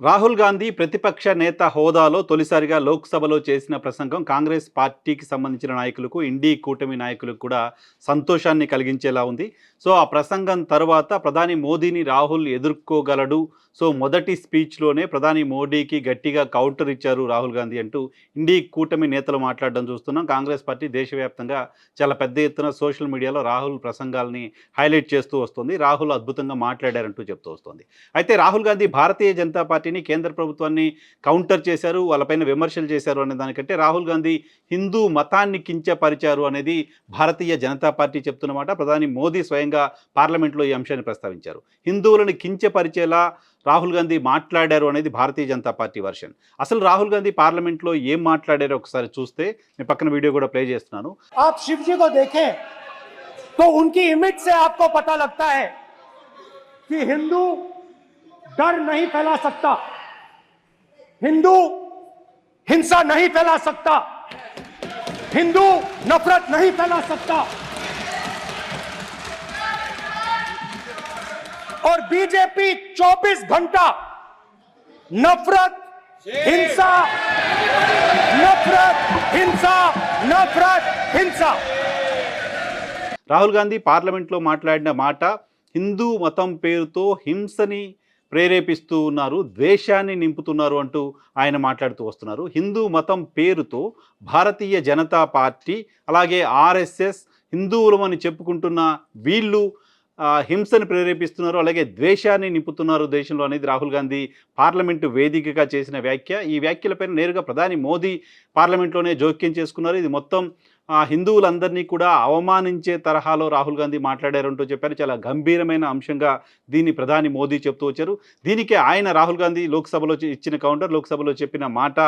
రాహుల్ గాంధీ ప్రతిపక్ష నేత హోదాలో తొలిసారిగా లోక్సభలో చేసిన ప్రసంగం కాంగ్రెస్ పార్టీకి సంబంధించిన నాయకులకు ఇండీ కూటమి నాయకులకు కూడా సంతోషాన్ని కలిగించేలా ఉంది. సో ఆ ప్రసంగం తర్వాత ప్రధాని మోదీని రాహుల్ ఎదుర్కోగలడు. సో మొదటి స్పీచ్లోనే ప్రధాని మోడీకి గట్టిగా కౌంటర్ ఇచ్చారు రాహుల్ గాంధీ అంటూ ఇండీ కూటమి నేతలు మాట్లాడడం చూస్తున్నాం. కాంగ్రెస్ పార్టీ దేశవ్యాప్తంగా చాలా పెద్ద ఎత్తున సోషల్ మీడియాలో రాహుల్ ప్రసంగాల్ని హైలైట్ చేస్తూ వస్తుంది. రాహుల్ అద్భుతంగా మాట్లాడారంటూ చెప్తూ వస్తుంది. అయితే రాహుల్ గాంధీ భారతీయ జనతా పార్టీ పార్టీని కేంద్ర ప్రభుత్వాన్ని కౌంటర్ చేశారు వాళ్ళపైన విమర్శలు చేశారు అనే దానికంటే రాహుల్ గాంధీ హిందూ మతాన్ని కించపరిచారు అనేది భారతీయ జనతా పార్టీ చెప్తున్నమాట ప్రధాని మోదీ స్వయంగా పార్లమెంట్లో ఈ అంశాన్ని ప్రస్తావించారు. హిందువులను కించపరిచేలా రాహుల్ గాంధీ మాట్లాడారు అనేది భారతీయ జనతా పార్టీ వర్షన్. అసలు రాహుల్ గాంధీ పార్లమెంట్లో ఏం మాట్లాడారో ఒకసారి చూస్తే నేను పక్కన వీడియో కూడా ప్లే చేస్తున్నాను. तो उनकी इमेज से आपको पता ఇమేజ్ है कि हिंदू डर नहीं फैला सकता हिंदू हिंसा नहीं फैला सकता हिंदू नफरत नहीं फैला सकता और बीजेपी 24 घंटा नफरत हिंसा नफरत हिंसा नफरत हिंसा రాహుల్ గాంధీ పార్లమెంట్లో మాట్లాడిన మాట హిందూ మతం పేరుతో హింసని ప్రేరేపిస్తూ ఉన్నారు ద్వేషాన్ని నింపుతున్నారు అంటూ ఆయన మాట్లాడుతూ వస్తున్నారు. హిందూ మతం పేరుతో భారతీయ జనతా పార్టీ అలాగే ఆర్ఎస్ఎస్ హిందువులమని చెప్పుకుంటున్న వీళ్ళు హింసను ప్రేరేపిస్తున్నారు అలాగే ద్వేషాన్ని నింపుతున్నారు దేశంలో అనేది రాహుల్ గాంధీ పార్లమెంటు వేదికగా చేసిన వ్యాఖ్య. ఈ వ్యాఖ్యలపైన నేరుగా ప్రధాని మోదీ పార్లమెంట్లోనే జోక్యం చేసుకున్నారు. ఇది మొత్తం హిందువులందరినీ కూడా అవమానించే తరహాలో రాహుల్ గాంధీ మాట్లాడారంటూ చెప్పారు. చాలా గంభీరమైన అంశంగా దీన్ని ప్రధాని మోదీ చెప్తూ వచ్చారు. దీనికి ఆయన రాహుల్ గాంధీ లోక్సభలో ఇచ్చిన కౌంటర్ లోక్సభలో చెప్పిన మాట.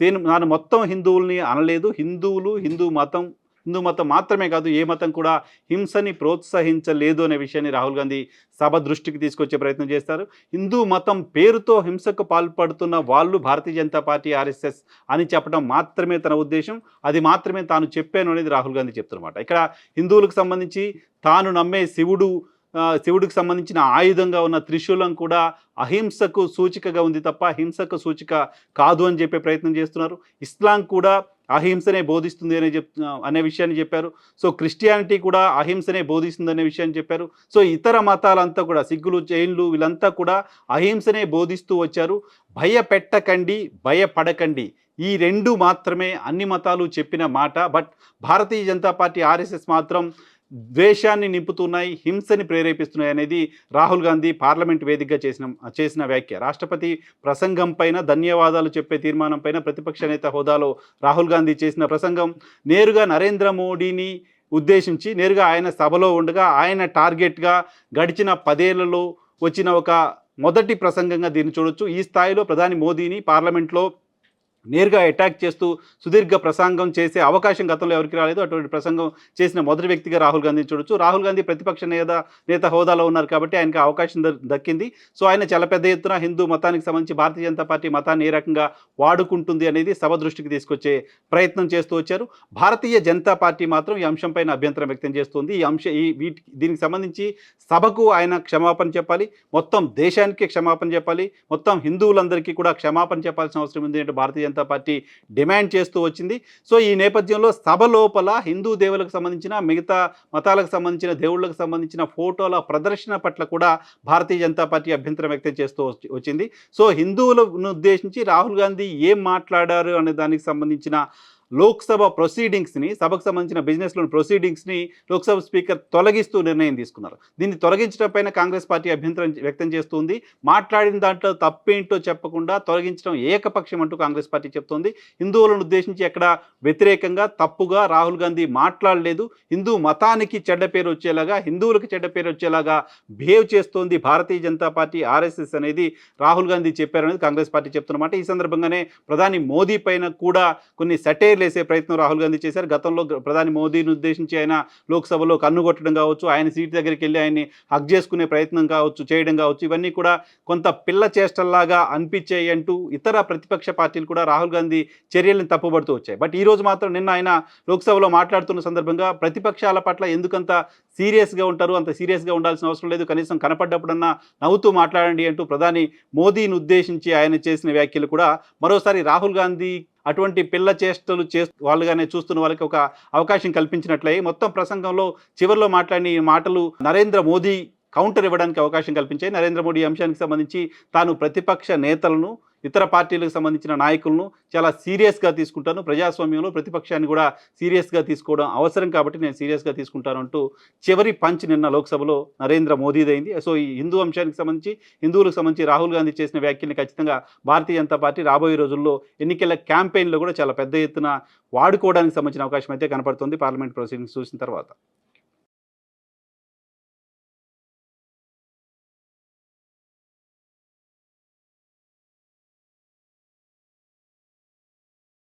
నేను నాను మొత్తం హిందువుల్ని అనలేదు. హిందువులు హిందూ మతం హిందూ మతం మాత్రమే కాదు ఏ మతం కూడా హింసని ప్రోత్సహించలేదు అనే విషయాన్ని రాహుల్ గాంధీ సభ దృష్టికి తీసుకొచ్చే ప్రయత్నం చేస్తారు. హిందూ మతం పేరుతో హింసకు పాల్పడుతున్న వాళ్ళు భారతీయ జనతా పార్టీ ఆర్ఎస్ఎస్ అని చెప్పడం మాత్రమే తన ఉద్దేశం. అది మాత్రమే తాను చెప్పాను అనేది రాహుల్ గాంధీ చెప్తున్నమాట. ఇక్కడ హిందువులకు సంబంధించి తాను నమ్మే శివుడు శివుడికి సంబంధించిన ఆయుధంగా ఉన్న త్రిశూలం కూడా అహింసకు సూచికగా ఉంది తప్ప హింసకు సూచిక కాదు అని చెప్పే ప్రయత్నం చేస్తున్నారు. ఇస్లాం కూడా అహింసనే బోధిస్తుంది అనే చెప్ అనే విషయాన్ని చెప్పారు. సో క్రిస్టియానిటీ కూడా అహింసనే బోధిస్తుంది అనే విషయాన్ని చెప్పారు. సో ఇతర మతాలంతా కూడా సిగ్గులు జైన్లు వీళ్ళంతా కూడా అహింసనే బోధిస్తూ వచ్చారు. భయపెట్టకండి భయపడకండి. ఈ రెండు మాత్రమే అన్ని మతాలు చెప్పిన మాట. But Bharatiya Janata party RSS మాత్రం ద్వేషాన్ని నింపుతున్నాయి హింసని ప్రేరేపిస్తున్నాయి అనేది రాహుల్ గాంధీ పార్లమెంట్ వేదికగా చేసిన చేసిన వ్యాఖ్య. రాష్ట్రపతి ప్రసంగం పైన ధన్యవాదాలు చెప్పే తీర్మానం పైన ప్రతిపక్ష నేత హోదాలో రాహుల్ గాంధీ చేసిన ప్రసంగం నేరుగా నరేంద్ర మోడీని ఉద్దేశించి నేరుగా ఆయన సభలో ఉండగా ఆయన టార్గెట్గా గడిచిన పదేళ్ళలో వచ్చిన ఒక మొదటి ప్రసంగంగా దీన్ని చూడొచ్చు. ఈ స్థాయిలో ప్రధాని మోదీని పార్లమెంట్లో నేరుగా అటాక్ చేస్తూ సుదీర్ఘ ప్రసంగం చేసే అవకాశం గతంలో ఎవరికి రాలేదు. అటువంటి ప్రసంగం చేసిన మొదటి వ్యక్తిగా రాహుల్ గాంధీని చూడొచ్చు. రాహుల్ గాంధీ ప్రతిపక్ష నేత నేత హోదాలో ఉన్నారు కాబట్టి ఆయనకి అవకాశం దక్కింది. సో ఆయన చాలా పెద్ద ఎత్తున హిందూ మతానికి సంబంధించి భారతీయ జనతా పార్టీ మతాన్ని ఏ రకంగా వాడుకుంటుంది అనేది సభ దృష్టికి తీసుకొచ్చే ప్రయత్నం చేస్తూ వచ్చారు. భారతీయ జనతా పార్టీ మాత్రం ఈ అంశంపైన అభ్యంతరం వ్యక్తం చేస్తుంది. ఈ అంశ ఈ వీటి దీనికి సంబంధించి సభకు ఆయన క్షమాపణ చెప్పాలి. మొత్తం దేశానికి క్షమాపణ చెప్పాలి. మొత్తం హిందువులందరికీ కూడా క్షమాపణ చెప్పాల్సిన అవసరం ఉంది అంటే భారతీయ జనతా పార్టీ డిమాండ్ చేస్తూ వచ్చింది. సో ఈ నేపథ్యంలో సభ లోపల హిందూ దేవులకు సంబంధించిన మిగతా మతాలకు సంబంధించిన దేవుళ్ళకు సంబంధించిన ఫోటోల ప్రదర్శన పట్ల కూడా భారతీయ జనతా పార్టీ అభ్యంతరం వ్యక్తం చేస్తూ వచ్చి- వచ్చింది. సో హిందువులను ఉద్దేశించి రాహుల్ గాంధీ ఏం మాట్లాడారు అనే దానికి సంబంధించిన లోక్సభ ప్రొసీడింగ్స్ని సభకు సంబంధించిన బిజినెస్లోని ప్రొసీడింగ్స్ని లోక్సభ స్పీకర్ తొలగిస్తూ నిర్ణయం తీసుకున్నారు. దీన్ని తొలగించడం పైన కాంగ్రెస్ పార్టీ అభ్యంతరం వ్యక్తం చేస్తుంది. మాట్లాడిన దాంట్లో తప్పేంటో చెప్పకుండా తొలగించడం ఏకపక్షం అంటూ కాంగ్రెస్ పార్టీ చెప్తోంది. హిందువులను ఉద్దేశించి ఎక్కడ వ్యతిరేకంగా తప్పుగా రాహుల్ గాంధీ మాట్లాడలేదు. హిందూ మతానికి చెడ్డ పేరు వచ్చేలాగా హిందువులకు చెడ్డ పేరు వచ్చేలాగా బిహేవ్ చేస్తోంది భారతీయ జనతా పార్టీ ఆర్ఎస్ఎస్ అనేది రాహుల్ గాంధీ చెప్పారనేది కాంగ్రెస్ పార్టీ చెప్తున్నమాట. ఈ సందర్భంగానే ప్రధాని మోదీ పైన కూడా కొన్ని సటే సెటైర్లు వేసే ప్రయత్నం రాహుల్ గాంధీ చేశారు. గతంలో ప్రధాని మోదీని ఉద్దేశించి ఆయన లోక్సభలో కన్నుగొట్టడం కావచ్చు ఆయన సీట్ దగ్గరికి వెళ్ళి ఆయన్ని హక్ చేసుకునే ప్రయత్నం కావచ్చు చేయడం కావచ్చు ఇవన్నీ కూడా కొంత పిల్ల చేష్టల్లాగా అనిపించాయి అంటూ ఇతర ప్రతిపక్ష పార్టీలు కూడా రాహుల్ గాంధీ చర్యలను తప్పుబడుతూ వచ్చాయి. బట్ ఈ రోజు మాత్రం నిన్న ఆయన లోక్సభలో మాట్లాడుతున్న సందర్భంగా ప్రతిపక్షాల పట్ల ఎందుకంత సీరియస్గా ఉంటారు అంత సీరియస్గా ఉండాల్సిన అవసరం లేదు కనీసం కనపడ్డప్పుడన్నా నవ్వుతూ మాట్లాడండి అంటూ ప్రధాని మోదీని ఉద్దేశించి ఆయన చేసిన వ్యాఖ్యలు కూడా మరోసారి రాహుల్ గాంధీ అటువంటి పిల్ల చేష్టలు చే వాళ్ళుగానే చూస్తున్న వాళ్ళకి ఒక అవకాశం కల్పించినట్లయి మొత్తం ప్రసంగంలో చివరిలో మాట్లాడిన ఈ మాటలు నరేంద్ర మోదీ కౌంటర్ ఇవ్వడానికి అవకాశం కల్పించాయి. నరేంద్ర మోడీ అంశానికి సంబంధించి తాను ప్రతిపక్ష నేతలను ఇతర పార్టీలకు సంబంధించిన నాయకులను చాలా సీరియస్గా తీసుకుంటాను. ప్రజాస్వామ్యంలో ప్రతిపక్షాన్ని కూడా సీరియస్గా తీసుకోవడం అవసరం కాబట్టి నేను సీరియస్గా తీసుకుంటాను అంటూ చివరి పంచ్ నిన్న లోక్సభలో నరేంద్ర మోదీదైంది. సో ఈ హిందూ అంశానికి సంబంధించి హిందువులకు సంబంధించి రాహుల్ గాంధీ చేసిన వ్యాఖ్యల్ని ఖచ్చితంగా భారతీయ జనతా పార్టీ రాబోయే రోజుల్లో ఎన్నికల క్యాంపెయిన్లో కూడా చాలా పెద్ద ఎత్తున వాడుకోవడానికి సంబంధించిన అవకాశం అయితే కనపడుతుంది. పార్లమెంట్ ప్రొసీడింగ్స్ చూసిన తర్వాత.